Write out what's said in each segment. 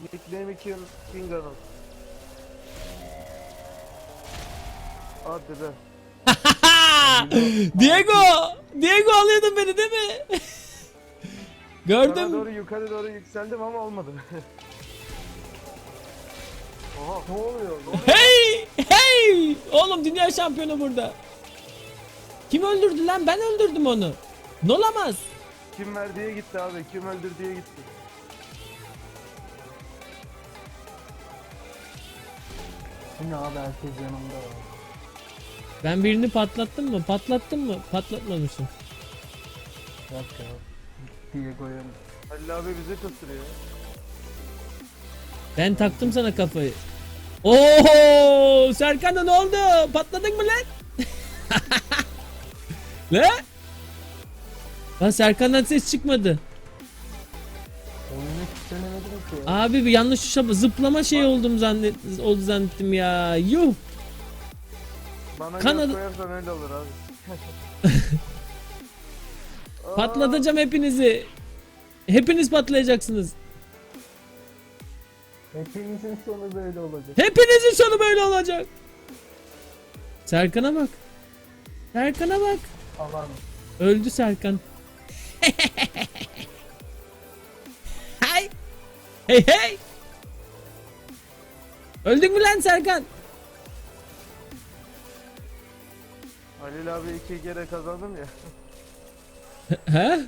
Nickname'i King, King Arnold. Hadi be. Diego! Diego alıyordun beni değil mi? Sana Gördüm. doğru yukarı doğru yükseldim ama olmadı. Oha ne oluyor? Ne oluyor? Hey! Hey! Oğlum dünya şampiyonu burada. Kim öldürdü lan? Ben öldürdüm onu. Ne olamaz? Kim verdiye gitti abi? Kim öldürdüğe gitti? Yine abi herkes yanımda var. Ben birini patlattım mı? Patlattım mı? Patlatmamışım. Bak ya. Diego'ya Halil abi bizi kıstırıyor. Ben taktım sana kafayı. Oo! Serkan'a ne oldu? Patladın mı lan? ne? Lan Serkan'dan ses çıkmadı. Abi bir yanlış tuşa zıplama şey oldum zannet oldu zannettim ya. Yuh. Bana koyarsan öyle olur abi. Aa, Patlatacağım hepinizi. Hepiniz patlayacaksınız. Hepimizin sonu böyle olacak. Hepinizin sonu böyle olacak. Serkan'a bak. Serkan'a bak. Aman. Öldü Serkan. Hey hey. Öldün mü lan Serkan? Halil abi iki kere kazandım ya. He?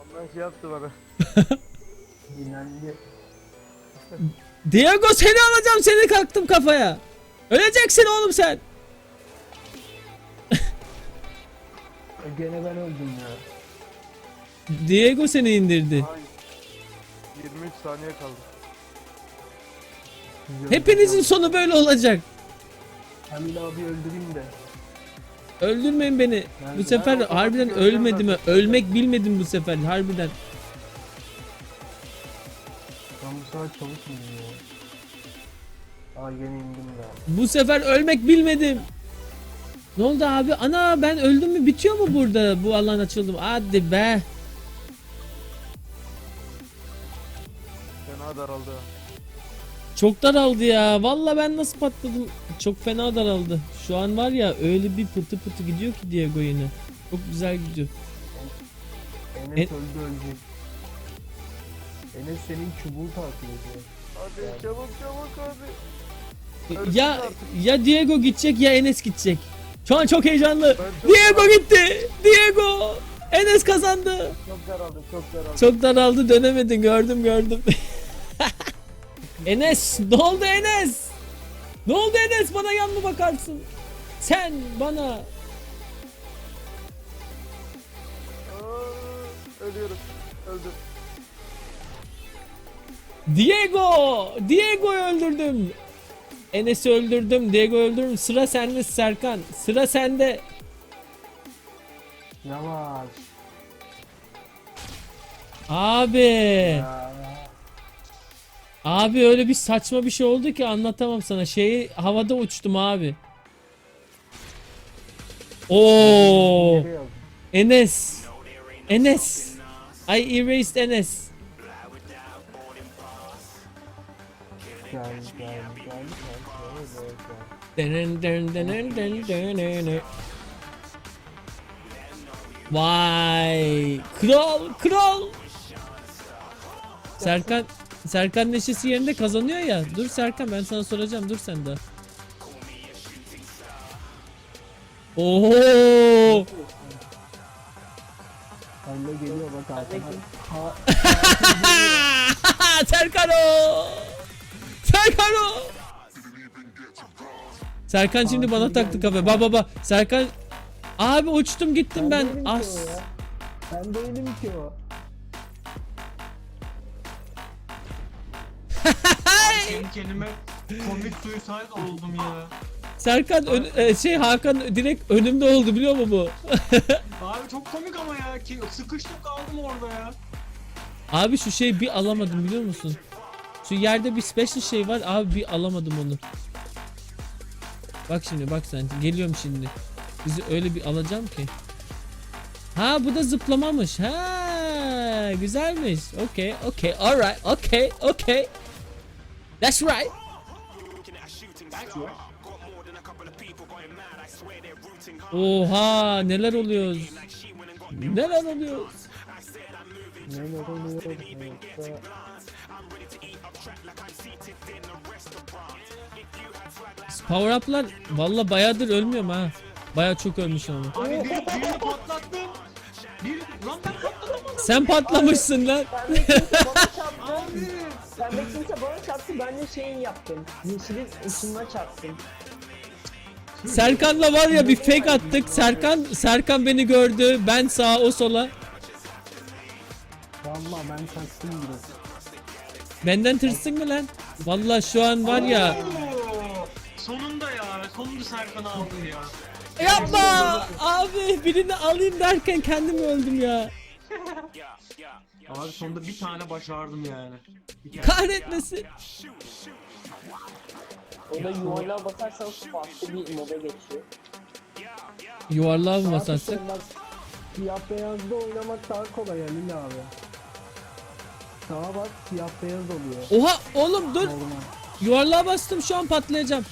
Ondan şey yaptı bana. Dinlendi. Diego seni alacağım seni kalktım kafaya. Öleceksin oğlum sen. Gene ben öldüm ya. Diego seni indirdi. Ay. 23 saniye kaldı. Hepinizin sonu böyle olacak. Halil abi öldüreyim de. Öldürmeyin beni. Bu sefer harbiden ölmedim. Ölmek bilmedim bu sefer harbiden. Ben bu sefer çabuk muyum ya? Aa yine indim ya. Bu sefer ölmek bilmedim. Ne oldu abi? Ana ben öldüm mü? Bitiyor mu burada? Bu alan açıldı mı? Hadi be. Fena daraldı. Çok daraldı ya. Valla ben nasıl patladım. Çok fena daraldı. Şu an var ya öyle bir pıtı pıtı gidiyor ki Diego yine. Çok güzel gidiyor. Enes En- öldü ölecek. Enes senin çubuğu takip ediyor. Hadi çabuk çabuk hadi. Öldüm Ya artık. ya Diego gidecek ya Enes gidecek. Şu an çok heyecanlı. Çok Diego gitti. Diego. Enes kazandı. Çok daraldı çok daraldı. Çok daraldı dönemedin gördüm gördüm. Enes ne oldu Enes? Ne oldu Enes bana yan mı bakarsın? Sen bana ölüyorum. Öldüm. Diego Diego'yu öldürdüm. Enes'i öldürdüm Diego'yu öldürdüm sıra sende Serkan sıra sende. Yavaş. Abi Ya. Abi öyle bir saçma bir şey oldu ki anlatamam sana şeyi havada uçtum abi. Oo? Enes Enes I erased Enes. Vay kral kral Serkan Serkan neşesi yerinde kazanıyor ya. Dur Serkan ben sana soracağım. Dur sen de. Oho! Halil'e geliyor bak arkana. Ha, Serkan o! Serkan o! Serkan şimdi bana taktı kafa baba baba Serkan Abi uçtum gittim ben as. Ben değilim ki o. Kendi kendime komik suicide oldum ya. Serkan ön- e, şey Hakan direkt önümde oldu biliyor musun bu? Abi çok komik ama ya. Ki sıkıştım kaldım orada ya. Abi şu şeyi bir alamadım biliyor musun? Şu yerde bir special şey var abi bir alamadım onu. Bak şimdi bak sen geliyorum şimdi. Bizi öyle bir alacağım ki. Ha bu da zıplamamış. Ha güzelmiş. Okey okey alright okey okey. That's right. Oha neler oluyor? Neler oluyor? Neler oluyor? Yoksa Power up'lar valla bayağıdır ölmüyorum ha. Baya çok ölmüşüm ama. Abi bir, birini patlattım. Bir, lan ben patladım. Sen patlamışsın lan. Sen de kimse bana çarptı. Ben de şeyin yaptım. Yeşilin içine çarptım. Serkan'la var ya bir fake attık. Serkan Serkan beni gördü. Ben sağa o sola. Valla ben kaçtım biraz. Benden tırsın mı lan? Valla şu an var ya. Oo, Sonunda ya. Sonunda Serkan'ı aldın ya. Yapma! Abi birini alayım derken kendim öldüm ya. Abi sonunda bir tane başardım yani. Kahretmesin. O da yuvarlığa basarsan farklı bir moda geçiyor. Yuvarlığa mı basarsak? Siyah beyazda oynamak daha kolay Halil abi. Sağa bak siyah beyaz oluyor. Oha oğlum dur. Normal. Yuvarlığa bastım şu an patlayacağım.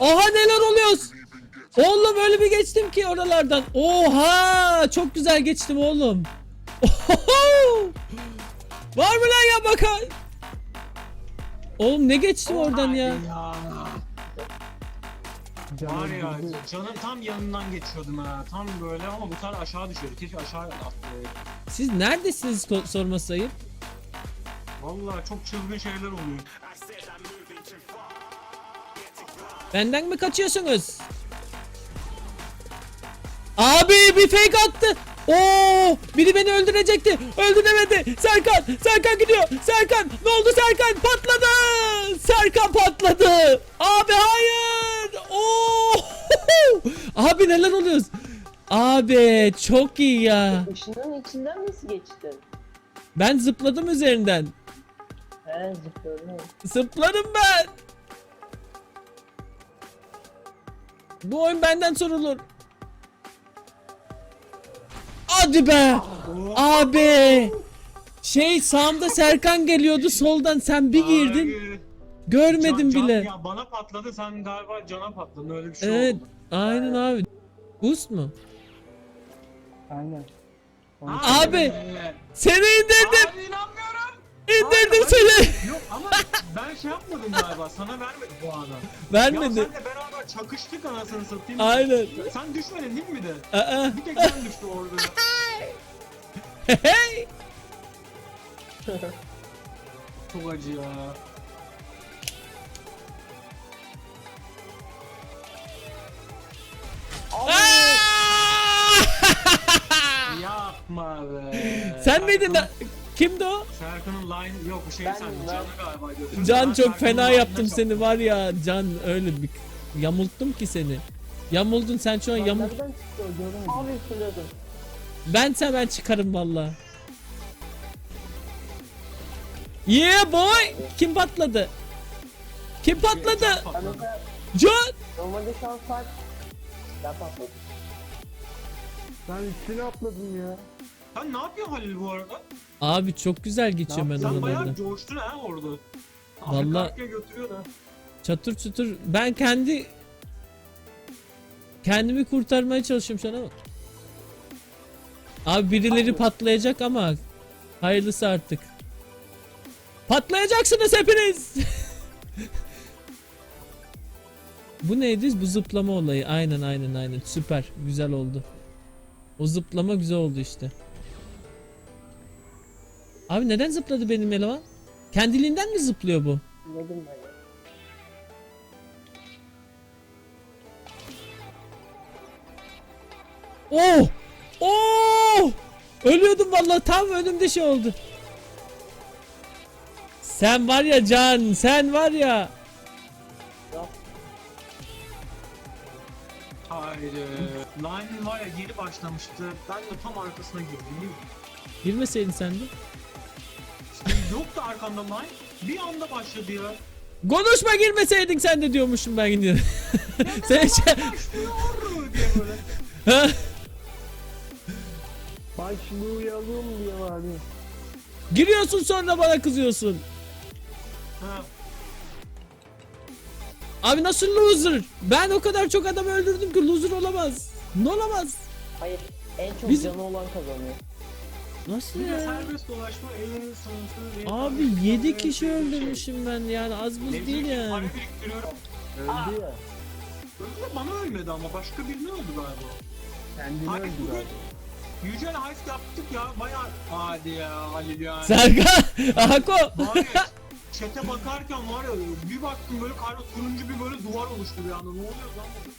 Oha neler oluyor? Oğlum öyle bir geçtim ki oralardan. Oha çok güzel geçtim oğlum. Oho! Var mı lan ya bakar? Oğlum ne geçtim oradan ya? Var ya canın tam yanından geçiyordum ha. Tam böyle ama bu sefer aşağı düşüyordu. Keşke aşağı atlayaydı. Siz neredesiniz ko- sorması ayıp? Vallahi çok çılgın şeyler oluyor. Benden mi kaçıyorsunuz? Abi bir fake attı. Oo, biri beni öldürecekti. Öldüremedi. Serkan, Serkan gidiyor. Serkan, ne oldu Serkan? Patladı. Serkan patladı. Abi hayır. Oo! Abi neler oluyor? Abi çok iyi ya. Işının içinden nasıl geçtin? Ben zıpladım üzerinden. He zıplıyorum. Zıpladım ben. Bu oyun benden sorulur. Hadi be. Abi. Şey sağımda Serkan geliyordu soldan sen bir girdin. Abi, Görmedim can- can- bile. Ya bana patladı sen galiba cana patladın öyle bir şey Evet. oldu. Aynen abi. Boost mu? Aynen. Abi Ee, seni indirdim. Abi inanmıyorum. İndirdim Abi, seni. Yok ama ben şey yapmadım galiba sana vermedi bu arada. Ya Vermedi. senle beraber çakıştık anasını satayım. Aynen. Sen düşmedin değil mi bir de? Aa. Bir tek ben düştü orada. Hey. Çok acı ya. Yapma be. Sen miydin? Lan? Kimdi o? Serkan'ın line yok şey sen ben- Can'ı galiba götürdün. Can çok Serkan'ın fena line'ına yaptım seni var ya Can öyle bir yamulttum ki seni. Yamuldun sen şu an yamul. Nereden çıktı o göremedim. Abi fırladım. Ben sen ben çıkarım valla. Yeah boy! Kim patladı? Kim patladı? Can Ben Can! normalde şu an fark... Ben patladım. Ben üstüne atladım ya. Sen ne yapıyorsun Halil bu arada? Abi çok güzel geçiyorum ben Sen bayağı oralarda. coştun ha orada. Vallahi- Arka arkaya götürüyor da. Çatır çutur. Ben kendi kendimi kurtarmaya çalışıyorum şu an. Abi birileri patlayacak ama hayırlısı artık. Patlayacaksınız hepiniz. Bu neydi? Bu zıplama olayı. Aynen aynen aynen. Süper. Güzel oldu. O zıplama güzel oldu işte. Abi neden zıpladı benim eleman? Kendiliğinden mi zıplıyor bu? Anladım ben. Oh! Oh! Ölüyordum vallahi tam önümde şey oldu. Sen var ya Can, sen var ya. Hayır. Line var ya yeni başlamıştı. Ben de tam arkasına girdim. Girmeseydin sen de. Yoktu arkamda line. Bir anda başladı ya. Konuşma girmeseydin sen de diyormuşum ben gidiyorum. sen şey... Başlıyor diye böyle. Ha? Başlayalım diye abi. Giriyorsun sonra bana kızıyorsun. Ha. Abi nasıl loser? Ben o kadar çok adam öldürdüm ki loser olamaz. Ne olamaz? Hayır en çok Biz- canı olan kazanıyor. Nasıl Bir de ya? serbest dolaşma en sonsuz. Abi fazla 7 en kişi şey. öldürmüşüm ben yani az buz Ne değil bileyim, yani. Para biriktiriyorum. Öldü ya. Öldü bana ölmedi ama başka birine öldü galiba. Kendini Hayır öldü bugün galiba. Yücel Heist yaptık ya bayağı hadi ya Halil yani. Serkan, Ako. Ya çete bakarken var ya bir baktım böyle karlı turuncu bir böyle duvar oluştu bir anda ne oluyor lan burada?